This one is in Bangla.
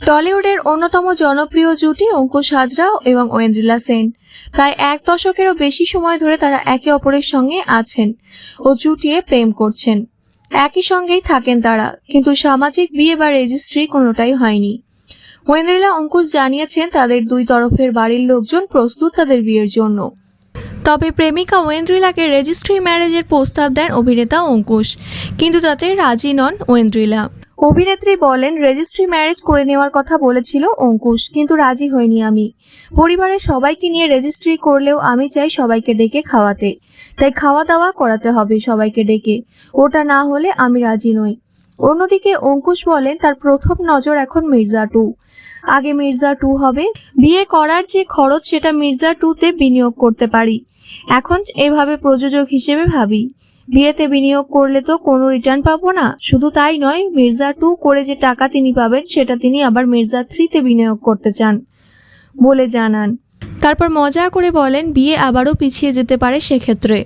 টলিউডের অন্যতম জনপ্রিয় জুটি অঙ্কুশ হাজরা এবং ওয়েন্দ্রিলা সেন। প্রায় এক দশকেরও বেশি সময় ধরে তারা একে অপরের সঙ্গে আছেন ও জুটিয়ে প্রেম করছেন। একই সঙ্গেই থাকেন তারা, কিন্তু সামাজিক বিয়ে বা রেজিস্ট্রি কোনোটাই হয়নি। ওয়েন্দ্রিলা অঙ্কুশ জানিয়েছেন তাদের দুই তরফের বাড়ির লোকজন প্রস্তুত তাদের বিয়ের জন্য। তবে প্রেমিকা ওয়েন্দ্রিলাকে রেজিস্ট্রি ম্যারেজের প্রস্তাব দেন অভিনেতা অঙ্কুশ, কিন্তু তাতে রাজি নন ওয়েন্দ্রিলা। অভিনেত্রী বলেন, রেজিস্ট্রি ম্যারেজ করে নেওয়ার কথা বলেছিল অঙ্কুশ, কিন্তু রাজি হইনি আমি। পরিবারের সবাইকে নিয়ে রেজিস্ট্রি করলেও আমি চাই সবাইকে ডেকে খাওয়াতে। তাই খাওয়া দাওয়া করাতে হবে সবাইকে ডেকে। ওটা না হলে আমি রাজি নই। অন্যদিকে অঙ্কুশ বলেন, তার প্রথম নজর এখন মির্জা টু। আগে মির্জা টু হবে। বিয়ে করার যে খরচ সেটা মির্জা টুতে বিনিয়োগ করতে পারি। এখন এভাবে প্রযোজক হিসেবে ভাবি। বিয়েতে বিনিয়োগ করলে তো কোনো রিটার্ন পাবো না। শুধু তাই নয়, মির্জা টু করে যে টাকা তিনি পাবেন, সেটা তিনি আবার মির্জা থ্রিতে বিনিয়োগ করতে চান বলে জানান। তারপর মজা করে বলেন, বিয়ে আবারও পিছিয়ে যেতে পারে সেক্ষেত্রে।